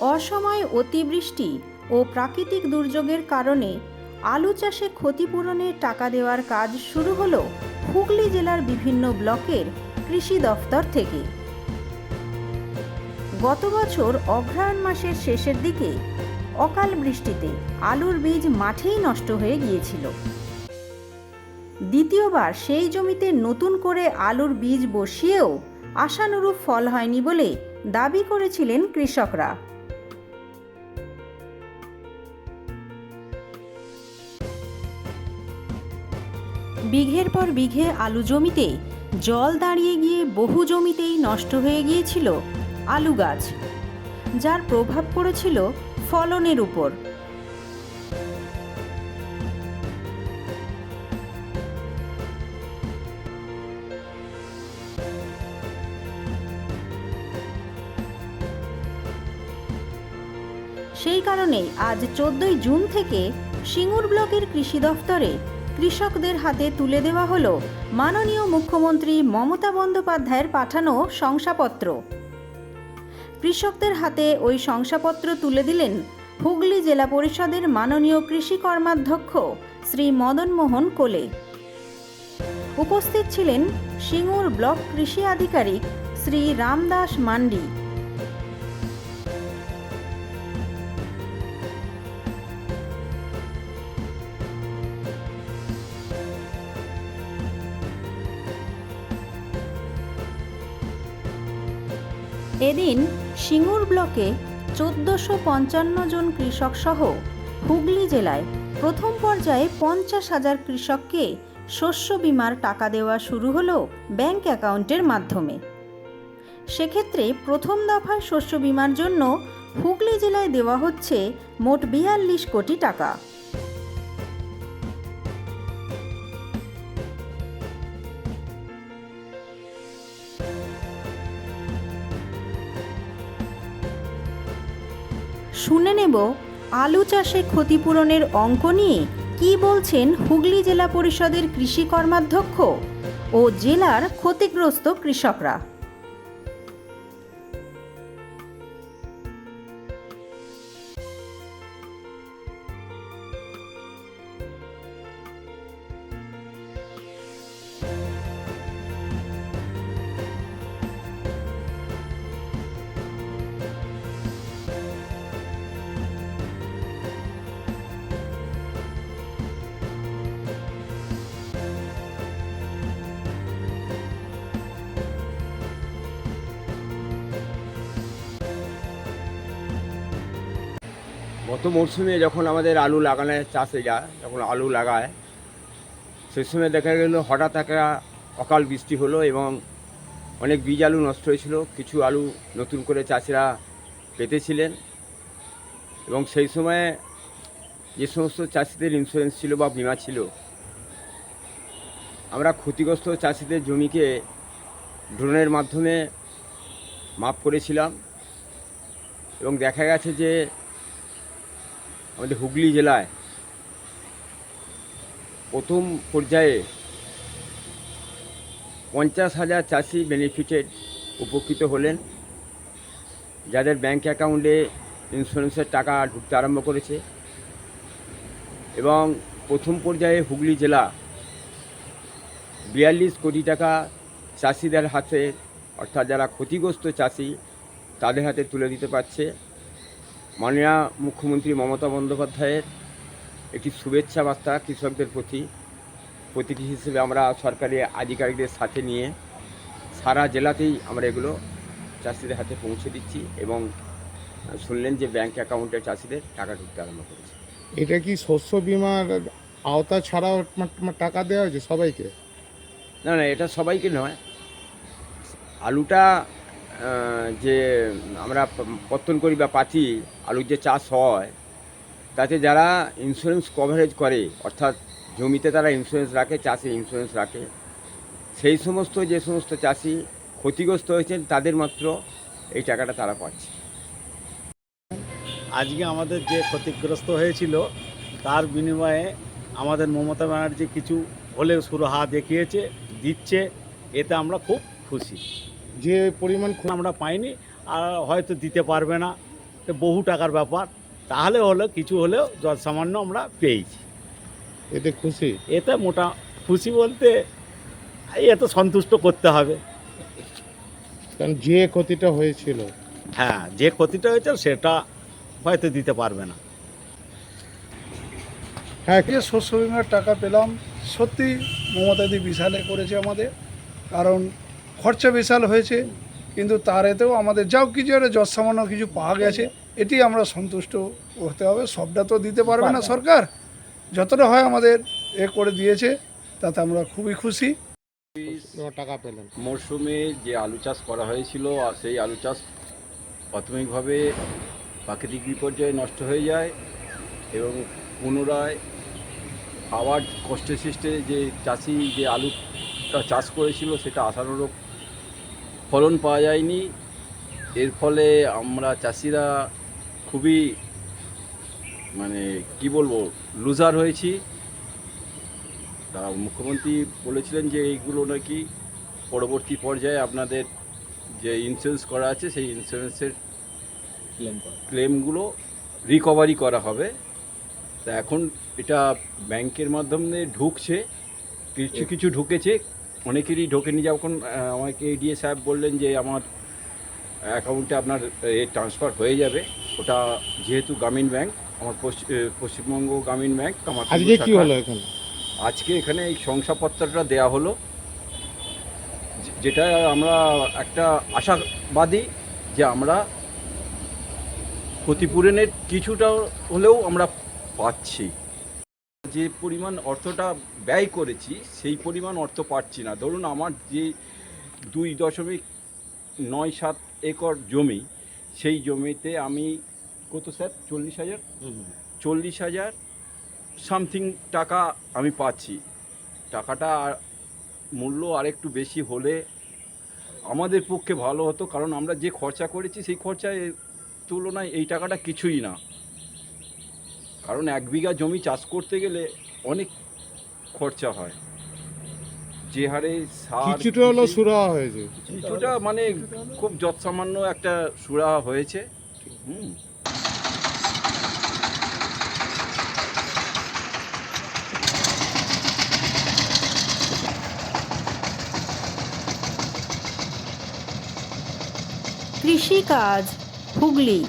অসময় অতিবৃষ্টি ও প্রাকৃতিক দুর্যোগের কারণে আলু চাষে ক্ষতিপূরণের টাকা দেওয়ার কাজ শুরু হলো হুগলি জেলার বিভিন্ন ব্লকের কৃষি দফতর থেকে। গত বছর অগ্রহায়ণ মাসের শেষের দিকে অকাল বৃষ্টিতে আলুর বীজ মাঠেই নষ্ট হয়ে গিয়েছিল। দ্বিতীয়বার সেই জমিতে নতুন করে আলুর বীজ বসিয়েও আশানুরূপ ফল হয়নি বলে দাবি করেছিলেন কৃষকরা। বিঘের পর বিঘে আলু জমিতে জল দাঁড়িয়ে গিয়ে বহু জমিতেই নষ্ট হয়ে গিয়েছিল আলু গাছ, যার প্রভাব পড়েছিল ফলনের উপর। সেই কারণেই আজ চোদ্দই জুন থেকে সিঙ্গুর ব্লকের কৃষি দফতরে কৃষকদের হাতে তুলে দেওয়া হলো মাননীয় মুখ্যমন্ত্রী মমতা বন্দ্যোপাধ্যায়ের পাঠানো শংসাপত্র। কৃষকদের হাতে ওই শংসাপত্র তুলে দিলেন হুগলি জেলা পরিষদের মাননীয় কৃষি কর্মাধ্যক্ষ শ্রী মদন মোহন কোলে। উপস্থিত ছিলেন সিঙ্গুর ব্লক কৃষি আধিকারিক শ্রী রামদাস মান্ডি। এদিন সিঙ্গুর ব্লকে চোদ্দোশো পঞ্চান্ন জন কৃষক সহ হুগলি জেলায় প্রথম পর্যায়ে পঞ্চাশ হাজার কৃষককে শস্য বিমার টাকা দেওয়া শুরু হলো ব্যাংক অ্যাকাউন্টের মাধ্যমে। সেক্ষেত্রে প্রথম দফায় শস্য বিমার জন্য হুগলি জেলায় দেওয়া হচ্ছে মোট বিয়াল্লিশ কোটি টাকা। শুনে নেব, আলু চাষে ক্ষতিপূরণের অঙ্ক নিয়ে কি বলছেন হুগলি জেলা পরিষদের কৃষি কর্মাধ্যক্ষ ও জেলার ক্ষতিগ্রস্ত কৃষকরা। গত মরশুমে যখন আমাদের আলু লাগানো চাষে যায়, যখন আলু লাগায়, সেই সময় দেখা গেল হঠাৎ একটা অকাল বৃষ্টি হলো এবং অনেক বীজ আলু নষ্ট হয়েছিল। কিছু আলু নতুন করে চাষিরা পেতেছিলেন এবং সেই সময়ে যে সমস্ত চাষিদের ইন্স্যুরেন্স ছিল বা বিমা ছিল, আমরা ক্ষতিগ্রস্ত চাষিদের জমিকে ড্রোনের মাধ্যমে মাপ করেছিলাম এবং দেখা গেছে যে আমাদের হুগলি জেলায় প্রথম পর্যায়ে পঞ্চাশ হাজার চাষি বেনিফিটেড উপকৃত হলেন, যাদের ব্যাংক অ্যাকাউন্টে ইন্স্যুরেন্সের টাকা ঢুকতে আরম্ভ করেছে। এবং প্রথম পর্যায়ে হুগলি জেলা বিয়াল্লিশ কোটি টাকা চাষিদের হাতে, অর্থাৎ যারা ক্ষতিগ্রস্ত চাষি, তাদের হাতে তুলে দিতে পারছে। মাননীয় মুখ্যমন্ত্রী মমতা বন্দ্যোপাধ্যায়ের একটি শুভেচ্ছা বার্তা কৃষকদের প্রতি। প্রতীকী হিসেবে আমরা সরকারি আধিকারিকদের সাথে নিয়ে সারা জেলাতেই আমরা এগুলো চাষিদের হাতে পৌঁছে দিচ্ছি এবং শুনলেন যে ব্যাংক অ্যাকাউন্টে চাষিদের টাকা ঢুকতে আরম্ভ করেছে। এটা কি শস্য বিমার আওতা ছাড়াও টাকা দেওয়া হয়েছে সবাইকে? না না এটা সবাইকে নয়। আলুটা যে আমরা পত্তন করি বা পাতি আলুর যে চাষ হয়, তাতে যারা ইন্স্যুরেন্স কভারেজ করে, অর্থাৎ জমিতে তারা ইন্স্যুরেন্স রাখে, চাষে ইন্স্যুরেন্স রাখে, সেই সমস্ত, যে সমস্ত চাষি ক্ষতিগ্রস্ত হয়েছেন, তাদের মাত্র এই টাকাটা তারা পাচ্ছে। আজকে আমাদের যে ক্ষতিগ্রস্ত হয়েছিল, তার বিনিময়ে আমাদের মমতা ব্যানার্জি কিছু হলেও সুরাহা দেখিয়েছে, দিচ্ছে, এতে আমরা খুব খুশি। যে পরিমাণ আমরা পাইনি আর হয়তো দিতে পারবে না। বহু টাকার ব্যাপার। তাহলে হলো কিছু হলেও যত সামান্য আমরা পেয়েছি। এতে খুশি? এতে মোটা খুশি বলতে এত সন্তুষ্ট করতে হবে। কারণ যে ক্ষতিটা হয়েছিল। হ্যাঁ যে ক্ষতিটা হয়েছে সেটা হয়তো দিতে পারবে না। হ্যাঁ। যে শস্য বিমার টাকা পেলাম সত্যি মমতাদি বিশালে করেছে আমাদের। কারণ খরচা বিশাল হয়েছে কিন্তু তার এতেও আমাদের যাও কিছু একটা যৎ সামান্য কিছু পাওয়া গেছে এটি আমরা সন্তুষ্ট হতে হবে সবটা তো দিতে পারবে না সরকার। যতটা হয় আমাদের এ করে দিয়েছে তাতে আমরা খুবই খুশি। টাকা পেলেন? মরশুমে যে আলু চাষ করা হয়েছিল আর সেই আলু চাষ প্রাথমিকভাবে প্রাকৃতিক বিপর্যয়ে নষ্ট হয়ে যায় এবং পুনরায় আবার কষ্টে সৃষ্টে যে চাষি যে আলুটা চাষ করেছিল সেটা আশানুরূপ ফলন পাওয়া যায়নি। এর ফলে আমরা চাষিরা খুবই মানে কি বলব লুজার হয়েছি। তা মুখ্যমন্ত্রী বলেছিলেন যে এইগুলো নাকি পরবর্তী পর্যায়ে আপনাদের যে ইন্স্যুরেন্স করা আছে সেই ইন্স্যুরেন্সের ক্লেমগুলো রিকভারি করা। হবে। তা এখন এটা ব্যাংকের মাধ্যমে ঢুকছে। কিছু কিছু ঢুকেছে। অনেকেরই ঢোকেনি যখন আমাকে এডিএ সাহেব বললেন যে আমার অ্যাকাউন্টে আপনার এ ট্রান্সফার হয়ে যাবে। ওটা যেহেতু গ্রামীণ ব্যাংক আমার পশ্চিম পশ্চিমবঙ্গ গ্রামীণ ব্যাংক আমার আজকে কি হলো এখানে? আজকে এখানে এই শংসাপত্রটা দেয়া হলো যেটা আমরা একটা আশাবাদী যে আমরা ক্ষতিপূরণের কিছুটা হলেও আমরা পাচ্ছি। যে পরিমাণ অর্থটা ব্যয় করেছি সেই পরিমাণ অর্থ পাচ্ছি না। ধরুন আমার যে দুই দশমিক নয় সাত একর জমি সেই জমিতে আমি কত স্যার? চল্লিশ হাজার? চল্লিশ হাজার সামথিং টাকা আমি পাচ্ছি। টাকাটা আর- মূল্য আরেকটু বেশি হলে আমাদের পক্ষে ভালো হতো কারণ আমরা যে খরচা করেছি সেই খরচায় তুলনায় এই টাকাটা কিছুই না। কারণ এক বিঘা জমি চাষ করতে গেলে অনেক খরচা হয়। যে হারে কিছুটা হলো সুরাহা হয়েছে। কিছুটা মানে খুব যৎসামান্য একটা সুরা হয়েছে। হুম। কৃষিকাজ হুগলি।